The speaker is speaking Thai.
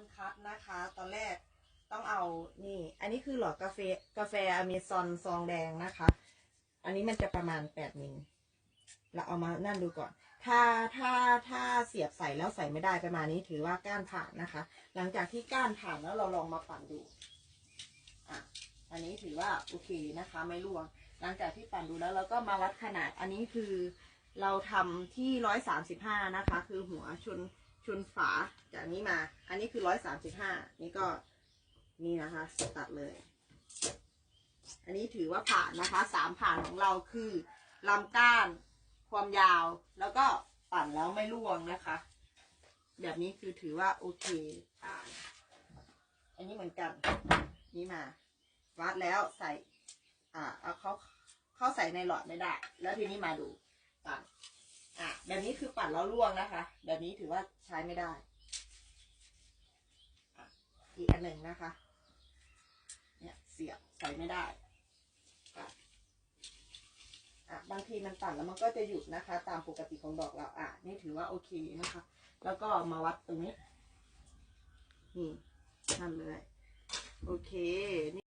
การคัดนะคะ ตอนแรกต้องเอานี่ อันนี้คือหลอดกาแฟกาแฟอเมซอนซองแดงนะคะ อันนี้มันจะประมาณแปดมิลเราเอามานั่นดูก่อน ถ้าถ้าถ้าเสียบใส่แล้วใส่ไม่ได้ประมาณนี้ถือว่าก้านผ่านนะคะ หลังจากที่ก้านผ่านแล้วเราลองมาปั่นดูอะอันนี้ถือว่าโอเคนะคะ ไม่ร่วง หลังจากที่ปั่นดูแล้วเราก็มาวัดขนาด อันนี้คือเราทำที่ร้อยสามสิบห้านะคะ คือหัวชน ชนฝาจากนี้มา อันนี้คือร้อยสามสิบห้านี่ก็นี่นะคะตัดเลย อันนี้ถือว่าผ่านนะคะสามผ่านของเราคือลำก้าน ความยาว แล้วก็ปั่นแล้วไม่ร่วงนะคะ แบบนี้คือถือว่าโอเคผ่านอันนี้เหมือนกันนี่มา วัดแล้วใส่ อ่าเอาเขาเขาใส่ในหลอดไม่ได้ แล้วทีนี้มาดูปั่น แบบนี้คือปั่นแล้วร่วงนะคะ แบบนี้ถือว่าใช้ไม่ได้ อีกอันหนึ่งนะคะ เนี่ยเสียบใส่ไม่ได้อะบางทีมันปั่นแล้วมันก็จะหยุดนะคะ ตามปกติของดอกเราอะนี่ถือว่าโอเคนะคะ แล้วก็มาวัดตรงนี้นี่นั่นเลย โอเค